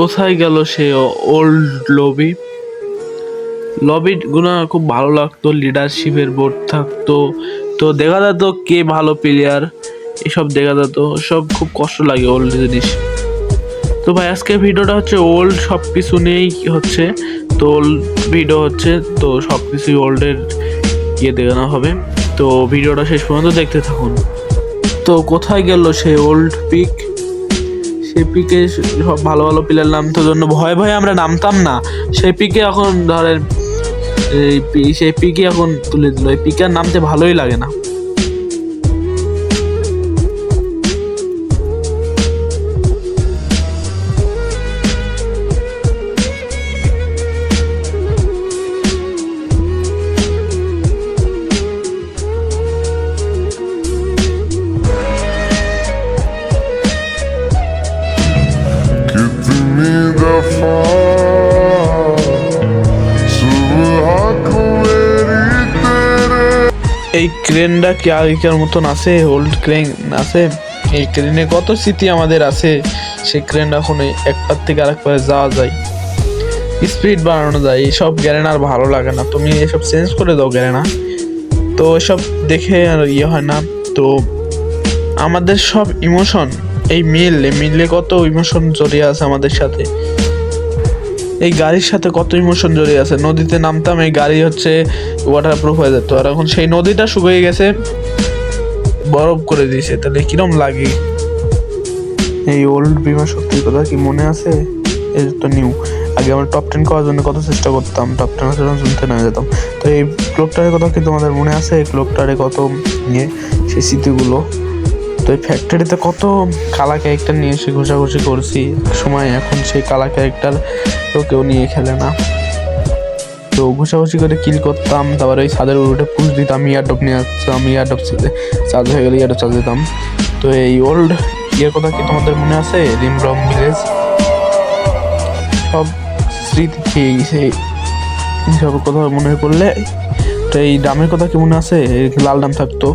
কোথায় গেল সে old lobby lobby গুলো খুব ভালো লাগতো লিডারশিপের বোর্ড থাকতো। তো দেখা যেত কে ভালো প্লেয়ার এসব দেখা যেত। সব খুব কষ্ট লাগে ওল্ড জিনিস। তো ভাই, আজকের ভিডিওটা হচ্ছে ওল্ড সব কিছু নিয়েই হচ্ছে। তো ওল্ড ভিডিও হচ্ছে, তো সব কিছুই ওল্ডের ইয়ে দেখানো হবে। তো ভিডিওটা শেষ পর্যন্ত দেখতে থাকুন। তো কোথায় গেল সে ওল্ড পিক সে পিকে সব ভালো ভালো প্লেয়ার নামতো জন্য ভয়ে ভয়ে আমরা নামতাম না। সেই পিকে এখন ধরেন সেই পিকে এখন তুলে দিল। এই পিকে আর নামতে ভালোই লাগে না। এই ক্রেনটা কি আগেকার মতন আছে? ওল্ড ক্রেন আছে? এই ক্রেনে কত স্মৃতি আমাদের আছে? সেই ক্রেন এখন এক পার থেকে আরেক পারে যাওয়া যায়। স্পিড বাড়ানো যায়। এইসব গ্যারেন আর ভালো লাগে না। তুমি এসব চেঞ্জ করে দাও গ্যারেনা। তো এসব দেখে আর ইয়ে হয় না। তো আমাদের সব ইমোশন এই মিল মিলে কত ইমোশন জড়িয়ে আছে আমাদের সাথে। এই গাড়ির সাথে কত ইমোশন জড়িয়ে আছে। নদীতে নামতাম, এই গাড়ি হচ্ছে ওয়াটার প্রুফ হয়ে যেত। আর এখন সেই নদীটা শুকিয়ে গেছে, বরফ করে দিয়েছে। তাহলে কিরম লাগে? এই ওল্ড বিমা সত্যি কথা কি মনে আছে? এর তো নিউ আগে আমরা টপ টেন করার জন্য কত চেষ্টা করতাম টপ টেন যখন শুনতে না যেতাম। তো এই ক্লোকটারের কথা কি তোমাদের মনে আছে? এই ক্লোকটারে কত নিয়ে সেই স্মৃতিগুলো? তো এই ফ্যাক্টরিতে কত কালা ক্যারেক্টার নিয়ে এসে ঘোষাঘুষি করছি। সময় এখন সেই কালা ক্যারেক্টার তো কেউ নিয়ে খেলে না। তো ঘষাঘষি করে কিল করতাম, তারপরে ওই ছাদের উঠে পুষ দিতাম ইয়ারডপ নিয়ে আসতাম ইয়ারডপ চার্জ হয়ে গেলে ইয়ারডপ চার্জ দিতাম তো এই ওল্ড ইয়ের কথা কি তোমাদের মনে আছে? রিমরম ভিলেজ সব স্মৃতি খেয়ে গেছে। সব কথা মনে করলে তো এই ডামের কথা কি মনে আছে? লাল ডাম থাকতো।